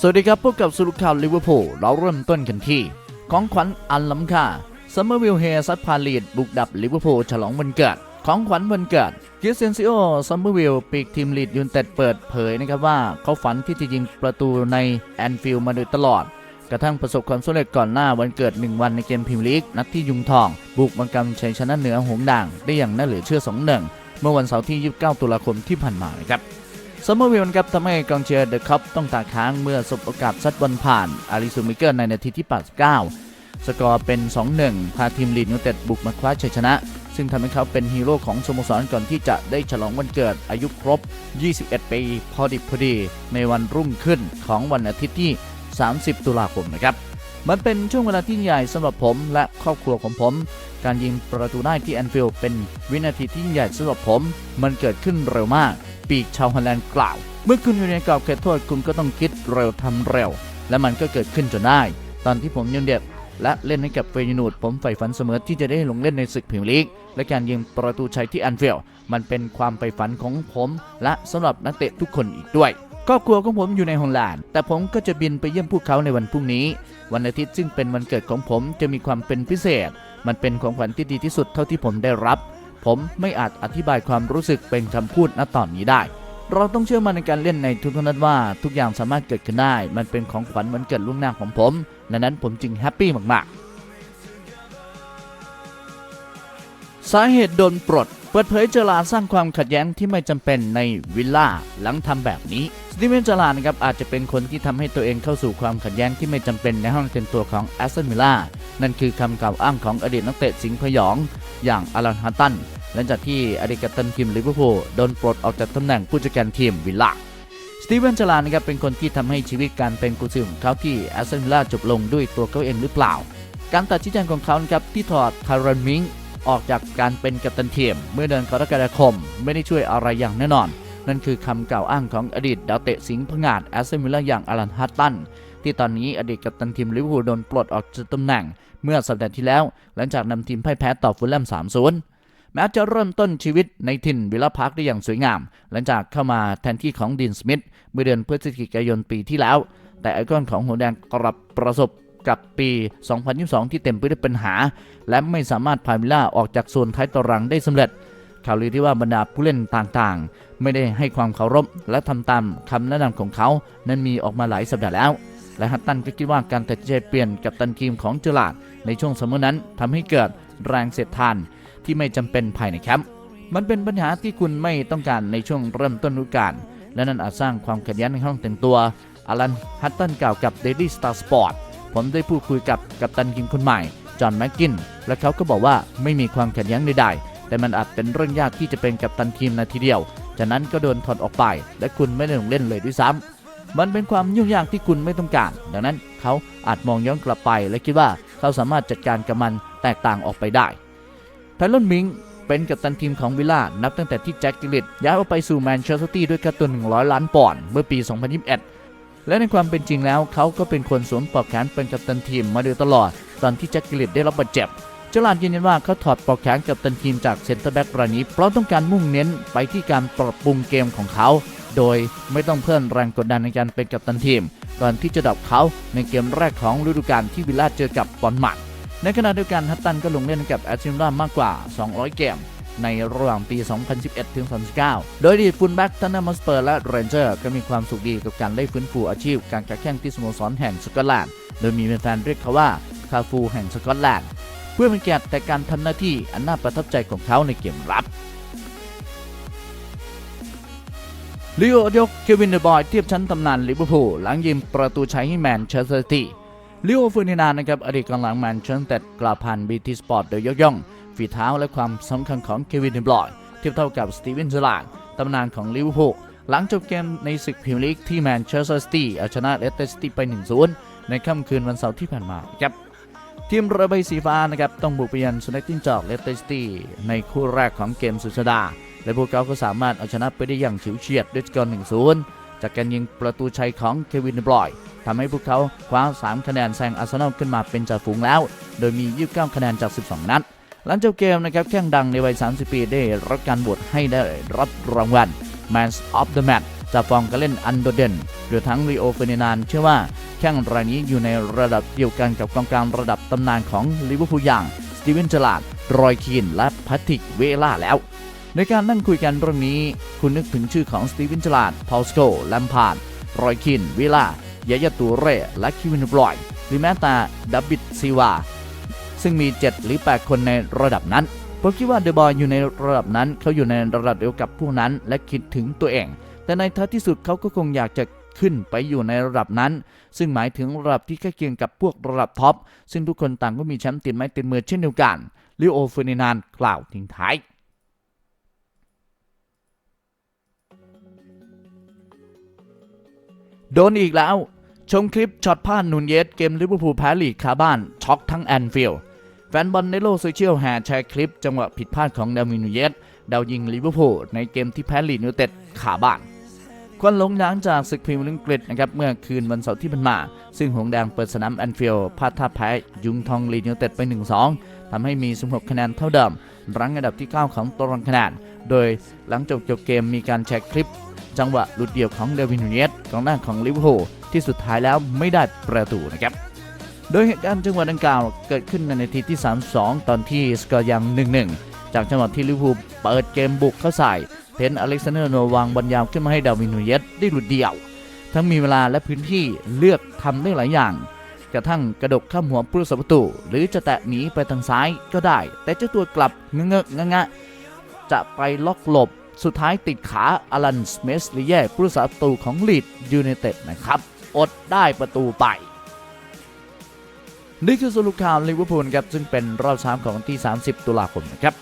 สวัสดีครับพบกับสรุปข่าวลิเวอร์พูลเราเริ่มต้นกันที่ ของขวัญอันล้ำค่าซัมเมอร์วิลเฮซัดพาลีดบุกดับลิเวอร์พูลฉลองวันเกิด ของขวัญวันเกิดคริสเตียนซิโอซัมเมอร์วิลปีกทีมลีดยูนเต็ดเปิดเผยนะครับว่าเขาฝันที่จะยิงประตูในแอนฟิลด์มาโดยตลอด กระทั่งประสบความสำเร็จก่อนหน้าวันเกิด 1 วันในเกมพรีเมียร์ลีก นัดที่ยุงทอง บุกบังกำชัยชนะเหนือหงด่างได้อย่างน่าเหลือเชื่อ2-1เมื่อวันเสาร์ที่ 29 ตุลาคมที่ผ่านมานะครับ ซัมเมอร์วิลครับทำให้กองเชียร์เดอะคัพต้องตาค้างเมื่อสบโอกาสซัดบอลผ่านอาริซูมิเกอร์ในนาทีที่ 89 สกอร์เป็น 2-1 พาทีมลีดยูเต็ดบุกมาคว้าชัยชนะ ซึ่งทำให้เขาเป็นฮีโร่ของสโมสรก่อนที่จะได้ฉลองวันเกิดอายุครบ 21 ปีพอดิบพอดี ในวันรุ่งขึ้นของวันอาทิตย์ที่ 30 ตุลาคมนะครับมันเป็นช่วงเวลาที่ใหญ่สำหรับผมและครอบครัวของผม การยิงประตูได้ที่แอนฟิลด์เป็นวินาทีที่ใหญ่สำหรับผม มันเกิดขึ้นเร็วมาก ปีกชาวฮอลแลนด์กล่าว เมื่อคุณอยู่ในกรอบเขตโทษคุณก็ต้องคิดเร็วทำเร็ว และมันก็เกิดขึ้นจนได้ ตอนที่ผมยังเด็กและเล่นให้กับเฟยนูดผมใฝ่ฝันเสมอที่จะได้ลงเล่นในศึกพรีเมียร์ลีก และการยิงประตูชัยที่แอนเฟลมันเป็นความใฝ่ฝันของผมและสำหรับนักเตะทุกคนอีกด้วยครอบครัวของผมอยู่ในฮอลแลนด์แต่ผมก็จะบินไปเยี่ยมพวกเขาในวันพรุ่งนี้ วันอาทิตย์ซึ่งเป็นวันเกิดของผมจะมีความเป็นพิเศษ มันเป็นของขวัญที่ดีที่สุดเท่าที่ผมได้รับ ผมไม่อาจอธิบายความรู้สึกเป็นคำพูดณตอนนี้ได้ เราต้องเชื่อมั่นในการเล่นในทุกๆนัดว่า ทุกอย่างสามารถเกิดขึ้นได้ มันเป็นของขวัญวันเกิดล่วงหน้าของผมดังนั้นผมจึงแฮปปี้มากๆสาเหตุโดนปลด เปิดเผยเจลาสร้างความขัดแย้งที่ไม่จำเป็นในวิลล่าหลังทำแบบนี้สตีเวนเจลานะครับอาจจะเป็นคนที่ทำให้ตัวเองเข้าสู่ความขัดแย้งที่ไม่จำเป็นในห้องเต็มตัวของแอสตันวิลล่า นั่นคือคำกล่าวอ้างของอดีตนักเตะสิงห์พยอง อย่างอลันฮัตตันหลังจากที่อดีตกัปตันทีมลิเวอร์พูลโดนปลดออกจากตำแหน่งผู้จัดการทีมวิลล่าสตีเวนจอลานะครับเป็นคนที่ทำให้ชีวิตการเป็นกุญสือของเขาที่แอสตันวิลล่าจบลงด้วยตัวเขาเองหรือเปล่า การตัดชี้แจงของเขานะครับที่ถอดคารันมิงออกจากการเป็นกัปตันทีมเมื่อเดือนกรกฎาคม ไม่ได้ช่วยอะไรอย่างแน่นอน นั่นคือคำกล่าวอ้างของอดีตดาวเตะสิงห์พงาดแอสตันวิลล่าอย่างอลันฮัตตัน ที่ตอนนี้อดีตกัปตันทีมลิเวอร์พูลโดนปลดออกจากตำแหน่ง เมื่อสัปดาห์ที่แล้ว หลังจากนำทีมพ่ายแพ้ต่อฟูลแลม3-0แม้จะเริ่มต้นชีวิตในถิ่นวิลลาพาร์คได้อย่างสวยงาม หลังจากเข้ามาแทนที่ของดินสมิธเมื่อเดือนพฤศจิกายนปีที่แล้ว แต่ไอคอนของหัวแดงกลับประสบกับปี 2022 ที่เต็มไปด้วยปัญหา และไม่สามารถพาวิลล่าออกจากโซนท้ายตารางได้สำเร็จ ข่าวลือที่ว่าบรรดาผู้เล่นต่างๆ ไม่ได้ให้ความเคารพและทำตามคำแนะนำของเขา นั้นมีออกมาหลายสัปดาห์แล้ว และฮัตตันก็คิดว่าการตัดใจเปลี่ยนกับตันทีมของเจอราดในช่วงซัมอนั้นทำให้เกิดแรงเสียดทานที่ไม่จำเป็นภายในแคมป์มันเป็นปัญหาที่คุณไม่ต้องการในช่วงเริ่มต้นฤดูกาลและนั่นอาจสร้างความขัดแย้งในห้องแต่งตัวอลันฮัตตันกล่าวกับ Daily Star Sport ผมได้พูดคุยกับกัปตันทีมคนใหม่ จอห์นแม็กกิน และเขาก็บอกว่าไม่มีความขัดแย้งใดๆแต่มันอาจเป็นเรื่องยากที่จะเป็นกัปตันทีมนาทีเดียว จากนั้นก็โดนถอดออกไป และคุณไม่ได้ลงเล่นเลยด้วยซ้ำ มันเป็นความยุ่งยากที่คุณไม่ต้องการ ดังนั้นเขาอาจมองย้อนกลับไป และคิดว่าเขาสามารถจัดการกับมันแตกต่างออกไปได้ไทลอนมิงเป็นกัปตันทีมของวิลล่า นับตั้งแต่ที่แจ็คกิลลิตย้ายออกไปสู่แมนเชสเตอร์ซิตี้ด้วยค่าตัว 100 ล้านปอนด์เมื่อปี 2021 และในความเป็นจริงแล้วเขาก็เป็นคนสวมปลอกแขนเป็นกัปตันทีมมาโดยตลอด ตอนที่แจ็คกิลลิตได้รับบาดเจ็บเจอราร์ดยืนยันว่าเขาถอดปลอกแขนกัปตันทีมจากเซนเตอร์แบ็กรายนี้เพราะต้องการมุ่งเน้นไปที่การปรับปรุงเกมของเขา โดยไม่ต้องเพิ่มแรงกดดันในการเป็นกัปตันทีม ก่อนที่จะดับเขาในเกมแรกของฤดูกาลที่วิลล่าเจอกับบอลหมัดในขณะเดียวกันฮัตตันก็ลงเล่นกับแอสตันวิลามากกว่า 200 เกมในระหว่างปี 2011 ถึง 2019 โดยดีฟุลแบ็กทันเนอร์มอสเปอร์และเรนเจอร์ก็มีความสุขดีกับการได้ฟื้นฟูอาชีพการแข่งที่สโมสรแห่งสกอตแลนด์ โดยมีแฟนๆเรียกเขาว่าคาฟูแห่งสกอตแลนด์ เพื่อเป็นเกียรติแต่การทำหน้าที่อันน่าประทับใจของเขาในเกมรับ ลิโอยกเควินเดอบอยเทียบชั้นตำนานลิเวอร์พูลหลังยิงประตูชัยให้แมนเชสเตอร์ซิตี้ลิโอฟอร์ดินานนะครับอดีตกองหลังแมนเชสเตอร์กล่าวผ่านบีทีสปอร์ตโดยยกย่องฝีเท้าและความสำคัญของเควินเดอบอยเทียบเท่ากับสตีเวนเจอราร์ตำนานของลิเวอร์พูลหลังจบเกมในศึกพรีเมียร์ลีกที่แมนเชสเตอร์ซิตี้เอาชนะเลสเตอร์ซิตี้ไป 1-0 ในค่ำคืนวันเสาร์ที่ผ่านมาครับทีมเรือใบสีฟ้านะครับต้องบุกไปยันสแนกติ้งจอกเลสเตอร์ซิตี้ในคู่แรกของเกมสุดสัปดาห์ และพวกเขาก็สามารถเอาชนะไปได้อย่างเฉิวเฉียดด้วยสกอร์1-0 จากการยิงประตูชัยของเควินเดบรอยน์ทำให้พวกเขาคว้า 3 คะแนนแซงอาร์เซนอลขึ้นมาเป็นจ่าฝูงแล้ว โดยมี 29 คะแนนจาก 12 นัด หลังจบเกมนะครับแข้งดังในวัย 30 ปีได้รับการโหวตให้ได้รับรางวัล Man of the Match จากฟอร์มการเล่นอันโดเดนโดยทั้งลีโอเฟอร์ดินานเชื่อว่าแข้งรายนี้อยู่ในระดับเดียวกันกับกองกลางระดับตำนานของลิเวอร์พูลอย่างสตีเวนเจอราร์ดรอยคีนและพทริกเวล่าแล้ว ในการนั่งคุยกันเรื่องนี้ คุณนึกถึงชื่อของสตีเวนจอราดพาวสโกแลมพาร์ดรอยคินเวล่ายายาตูเร่และคิวินบรอยหรือแม้แต่ดับบิดซีวา ซึ่งมี 7 หรือ 8 คนในระดับนั้นผมคิดว่าเดอะบอยอยู่ในระดับนั้น เขาอยู่ในระดับเดียวกับพวกนั้น และคิดถึงตัวเอง แต่ในท้ายที่สุดเขาก็คงอยากจะขึ้นไปอยู่ในระดับนั้น ซึ่งหมายถึงระดับที่ใกล้เคียงกับพวกระดับท็อป ซึ่งทุกคนต่างก็มีแชมป์ติดไม้ติดมือเช่นเดียวกันลิโอเฟอร์ดินานกล่าวทิ้งท้าย โดนอีกแล้ว ชมคลิปช็อตพลาดนูนเยสเกมลิเวอร์พูลแพ้ลีกคาบ้านช็อกทั้งแอนฟิลด์แฟนบอลในโลกโซเชียลแห่แชร์คลิปจังหวะผิดพลาดของดาร์วินนูเยสดาวยิงลิเวอร์พูลในเกมที่แพ้ลีดยูเต็ดขาบ้านควันหลงหลังจากศึกพรีเมียร์ลีกอังกฤษนะครับเมื่อคืนวันเสาร์ที่ผ่านมา ซึ่งหงแดงเปิดสนามแอนฟิลด์พลาดท่าแพ้ยุงทองลีดยูเต็ดไป 1-2 ทำให้มี 16 คะแนนเท่าเดิม รั้งอันดับที่ 9 ของตารางคะแนน โดยหลังจบจบเกมมีการแชร์คลิป จังหวะหลุดเดี่ยวของเดวินูเนสกองหน้าของลิเวอร์พูลที่สุดท้ายแล้วไม่ได้ประตูนะครับ โดยเหตุการณ์จังหวะดังกล่าวเกิดขึ้นในนาทีที่ 32 ตอนที่สกอร์ยัง 1-1 จากจังหวะที่ลิเวอร์พูลเปิดเกมบุกเข้าใส่เพนอเล็กซานเดอร์โนวางบอลยาวขึ้นมาให้ดาวินนูเยสได้หลุดเดี่ยว ทั้งมีเวลาและพื้นที่เลือกทำได้หลายอย่าง กระทั่งกระดกข้ามหัวผู้รักษาประตู หรือจะแตะหนีไปทางซ้ายก็ได้ แต่เจ้าตัวกลับเงอะงะงะจะไปล็อกหลบ สุดท้ายติดขาอลันสเมสลิเย่ผู้รักษาประตูของลีดยูไนเต็ดนะครับ อดได้ประตูไป นี่คือสรุปข่าวลิเวอร์พูลครับ ซึ่งเป็นรอบสามของวันที่ 30 ตุลาคมนะครับ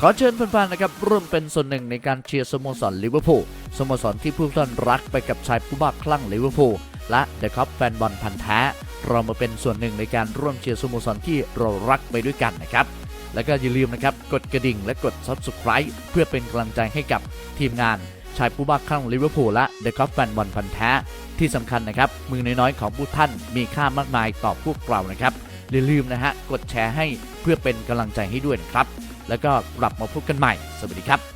ขอเชิญแฟนๆ นะครับร่วมเป็นส่วนหนึ่งในการเชียร์สโมสรลิเวอร์พูลสโมสรที่ผู้ท่านรักไปกับชายผู้บ้าคลั่งลิเวอร์พูลและเดอะคัพแฟนบอลพันธ์แท้ เรามาเป็นส่วนหนึ่งในการร่วมเชียร์สโมสรที่เรารักไปด้วยกันนะครับ แล้วก็อย่าลืมนะครับกดกระดิ่งและกด Subscribe เพื่อเป็นกำลังใจให้กับทีมงานชายผู้บ้าคลั่งลิเวอร์พูลและเดอะคัพแฟนบอลพันแท้ที่สำคัญนะครับ มือน้อยๆของผู้ท่านมีค่ามากมายต่อพวกเรานะครับอย่าลืมนะฮะกดแชร์ให้เพื่อเป็นกำลังใจให้ด้วยนะครับ แล้วก็กลับมาพบกันใหม่ สวัสดีครับ